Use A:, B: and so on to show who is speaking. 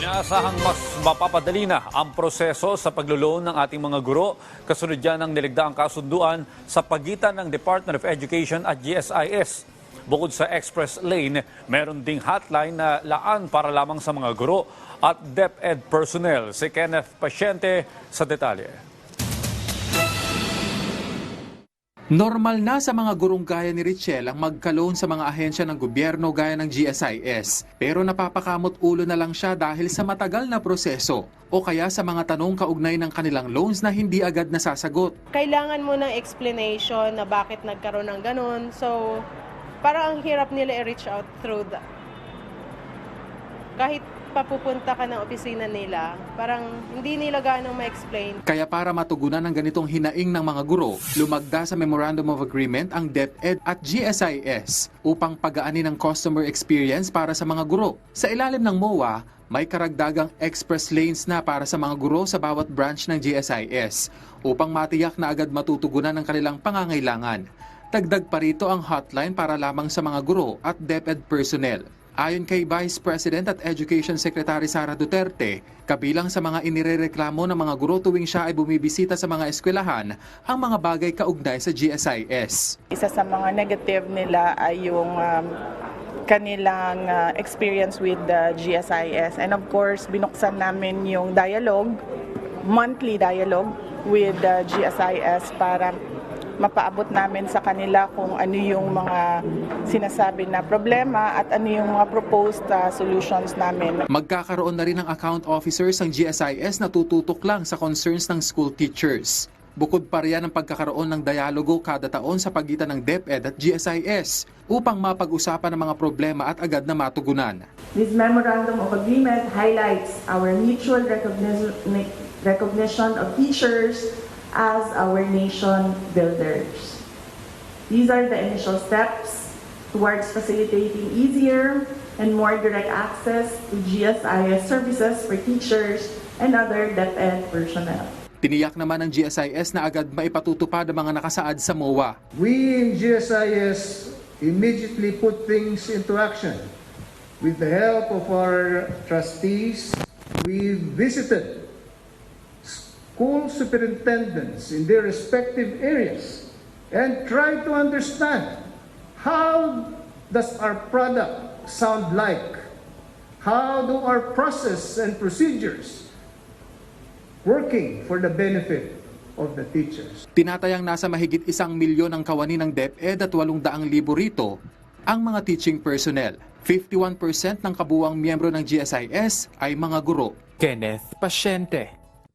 A: Inaasahang mas mapapadali na ang proseso sa pagluloan ng ating mga guro kasunod yan ng niligdaang kasunduan sa pagitan ng Department of Education at GSIS. Bukod sa express lane, meron ding hotline na laan para lamang sa mga guro at DepEd personnel. Si Kenneth Pasyente sa detalye.
B: Normal na sa mga gurong gaya ni Richel ang magka-loan sa mga ahensya ng gobyerno gaya ng GSIS. Pero napapakamot ulo na lang siya dahil sa matagal na proseso o kaya sa mga tanong kaugnay ng kanilang loans na hindi agad nasasagot.
C: kailangan mo ng explanation na bakit nagkaroon ng ganun. So, parang ang hirap nila i-reach out through the... Kahit papupunta ka ng opisina nila, parang hindi nila ganong ma-explain.
B: Kaya para matugunan ang ganitong hinaing ng mga guro, lumagda sa Memorandum of Agreement ang DepEd at GSIS upang pagaanin ang customer experience para sa mga guro. Sa ilalim ng MOA, may karagdagang express lanes na para sa mga guro sa bawat branch ng GSIS upang matiyak na agad matutugunan ang kanilang pangangailangan. Dagdag pa rito ang hotline para lamang sa mga guro at DepEd personnel. Ayon kay Vice President at Education Secretary Sara Duterte, kabilang sa mga inirereklamo ng mga guro tuwing siya ay bumibisita sa mga eskwelahan ang mga bagay kaugnay sa GSIS.
D: Isa sa mga negative nila ay yung um, kanilang uh, experience with the GSIS. And of course, binuksan namin yung dialogue, monthly dialogue with the GSIS para mapaabot namin sa kanila kung ano yung mga sinasabi na problema at ano yung mga proposed uh, solutions namin.
B: Magkakaroon na rin ng account officers ang GSIS na tututok lang sa concerns ng school teachers. Bukod pa riyan ang pagkakaroon ng dialogo kada taon sa pagitan ng DepEd at GSIS upang mapag-usapan ang mga problema at agad na matugunan.
E: This memorandum of agreement highlights our mutual recognition, recognition of teachers as our nation builders. These are the initial steps towards facilitating easier and more direct access to GSIS services for teachers and other DepEd personnel.
B: Tiniyak naman ng GSIS na agad maipatutupad ang mga nakasaad sa MOA.
F: We in GSIS immediately put things into action. With the help of our trustees, we visited school superintendents in their respective areas and tried to understand how does our product sound like? How do our process and procedures working for the benefit of the teachers?
B: Tinatayang nasa mahigit isang milyon ang kawani ng DepEd at 800,000 rito ang mga teaching personnel. 51% ng kabuwang miyembro ng GSIS ay mga guro.
G: Kenneth Pasyente